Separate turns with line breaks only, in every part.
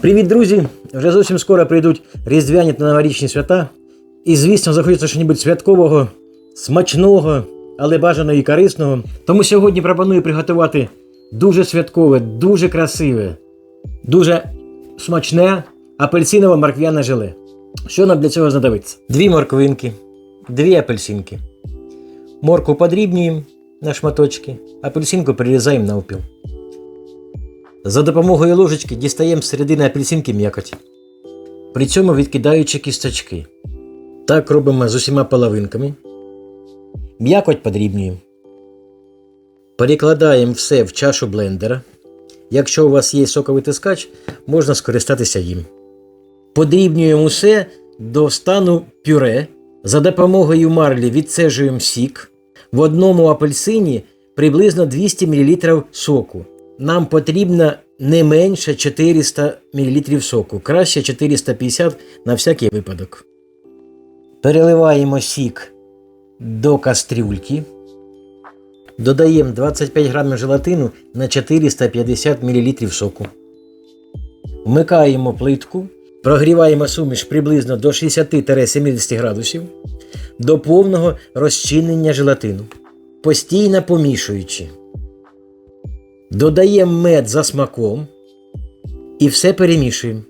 Привіт, друзі! Вже зовсім скоро прийдуть різдвяні та новорічні свята. І, звісно, захочеться щось святкового, смачного, але бажаного і корисного. Тому сьогодні пропоную приготувати дуже святкове, дуже красиве, дуже смачне апельсиново морквяне желе. Що нам для цього знадобиться? Дві морквинки, дві апельсинки. Морку подрібнюємо на шматочки, апельсинку перерізаємо навпіл. За допомогою ложечки дістаємо з середини апельсинки м'якоть, при цьому відкидаючи кісточки. Так робимо з усіма половинками. М'якоть подрібнюємо. Перекладаємо все в чашу блендера. Якщо у вас є соковитискач, можна скористатися їм. Подрібнюємо все до стану пюре. За допомогою марлі відцежуємо сік. В одному апельсині приблизно 200 мл соку. Нам потрібно не менше 400 мл соку, краще 450 на всякий випадок. Переливаємо сік до кастрюльки. Додаємо 25 грамів желатину на 450 мл соку. Вмикаємо плитку, прогріваємо суміш приблизно до 60-70 градусів до повного розчинення желатину, постійно помішуючи. Додаємо мед за смаком і все перемішуємо.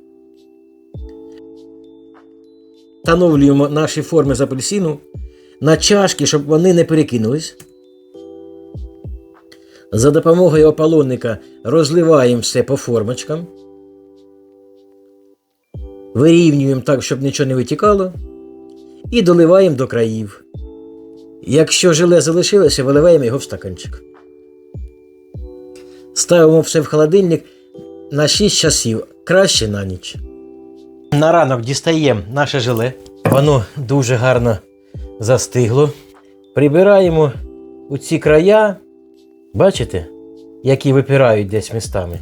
Встановлюємо наші форми з апельсину на чашки, щоб вони не перекинулись. За допомогою ополонника розливаємо все по формочкам. Вирівнюємо так, щоб нічого не витікало. І доливаємо до країв. Якщо желе залишилося, виливаємо його в стаканчик. Ставимо все в холодильник на 6 часів, краще на ніч. На ранок дістаємо наше желе. Воно дуже гарно застигло. Прибираємо у ці края, бачите, які випирають десь містами.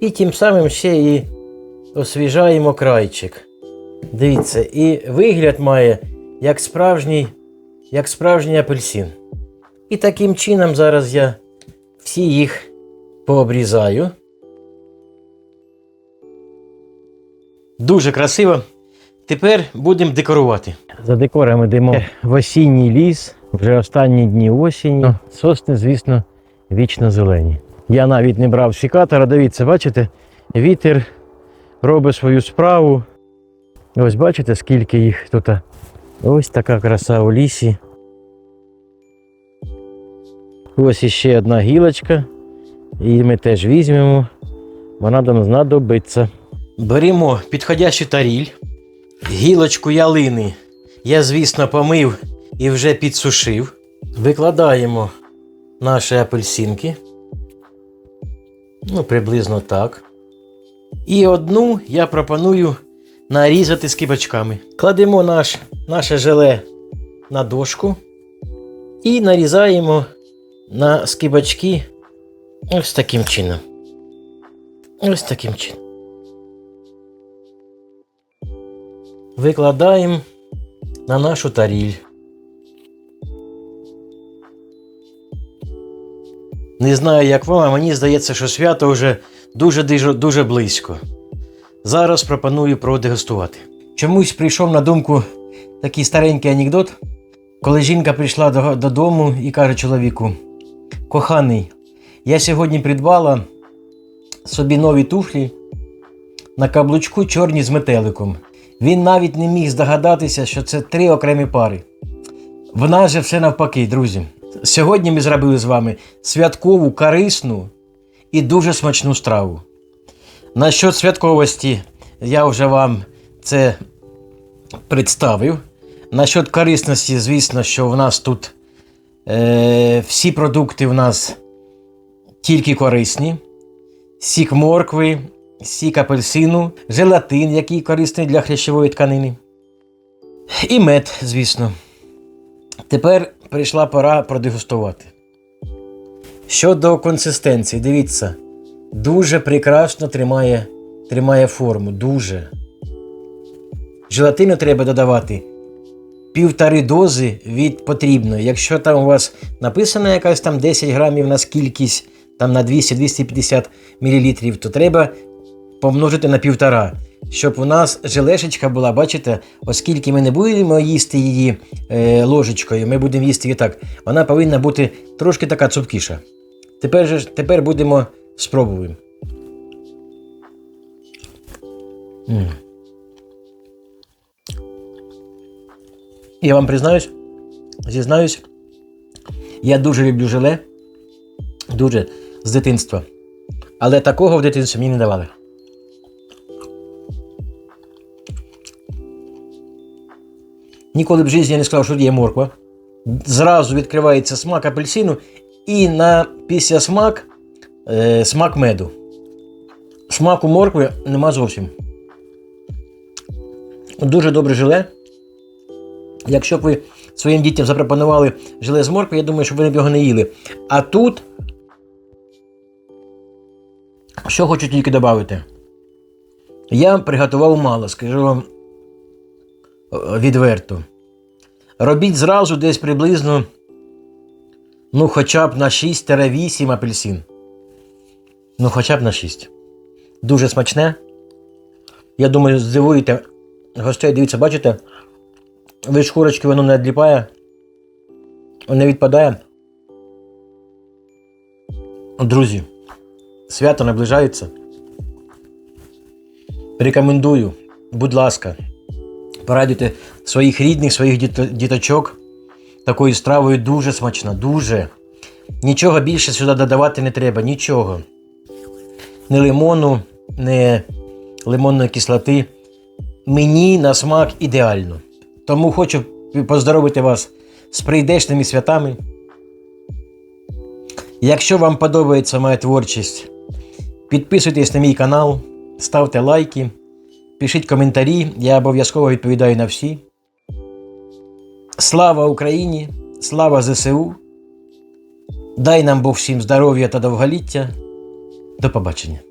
І тим самим ще і освіжаємо крайчик. Дивіться, і вигляд має як справжній, як справжній апельсин. І таким чином зараз я всі їх пообрізаю. Дуже красиво. Тепер будемо декорувати. За декорами йдемо в осінній ліс, вже останні дні осені. Сосни, звісно, вічно зелені. Я навіть не брав секатора, дивіться, бачите, вітер робить свою справу. Ось бачите, скільки їх тут. Ось така краса у лісі. Ось іще одна гілочка. І ми теж візьмемо. Вона нам знадобиться. Беремо підходящу таріль, гілочку ялини. Я, звісно, помив і вже підсушив. Викладаємо наші апельсинки. Ну, приблизно так. І одну я пропоную нарізати скибочками. Кладемо наш, наше желе на дошку і нарізаємо на скибочки ось таким чином. Ось таким чином. Викладаємо на нашу таріль. Не знаю, як вам, а мені здається, що свято вже дуже дуже, дуже близько. Зараз пропоную продегустувати. Чомусь прийшов на думку такий старенький анекдот, коли жінка прийшла додому і каже чоловіку: Коханий, я сьогодні придбала собі нові туфлі на каблучку чорні з метеликом. Він навіть не міг здогадатися, що це три окремі пари. В нас же все навпаки, друзі. Сьогодні ми зробили з вами святкову, корисну і дуже смачну страву. Насчет святковості я вже вам це представив. Насчет корисності, звісно, що в нас тут е, всі продукти в нас тільки корисні. Сік моркви, сік апельсину, желатин, який корисний для хрящової тканини. І мед, звісно. Тепер прийшла пора продегустувати. Щодо консистенції, дивіться, дуже прекрасно тримає, тримає форму. Дуже. Желатину треба додавати півтори дози від потрібної. Якщо там у вас написано якась там 10 грамів на скількись, там на 200-250 мл, то треба помножити на півтора. Щоб у нас желешечка була, бачите, оскільки ми не будемо їсти її е, ложечкою, ми будемо їсти її так. Вона повинна бути трошки така цупкіша. Тепер, же, тепер будемо спробуємо. М. Я вам признаюсь, зізнаюсь, я дуже люблю желе, дуже з дитинства. Але такого в дитинстві мені не давали. Ніколи в житті я не сказав, що є морква. Зразу відкривається смак апельсину і на після смак е, смак меду. Смаку моркви нема зовсім. Дуже добре желе. Якщо б ви своїм дітям запропонували желе з моркви, я думаю, що вони б його не їли. А тут, що хочу тільки додати. Я приготував мало, скажу вам е, відверто. Робіть зразу десь приблизно, ну, хоча б на 6-8 апельсин. Ну, хоча б на 6. Дуже смачне. Я думаю, здивуєте гостей. Дивіться, бачите? Від шкурочки воно не відліпає, не відпадає. Друзі, свято наближається. Рекомендую, будь ласка, порадуйте своїх рідних, своїх діточок. Такою стравою дуже смачно, дуже. Нічого більше сюди додавати не треба, нічого. Ні лимону, ні лимонної кислоти. Мені на смак ідеально. Тому хочу поздоровити вас з прийдешними святами. Якщо вам подобається моя творчість, підписуйтесь на мій канал, ставте лайки, пишіть коментарі, я обов'язково відповідаю на всі. Слава Україні! Слава ЗСУ! Дай нам Бог всім здоров'я та довголіття. До побачення!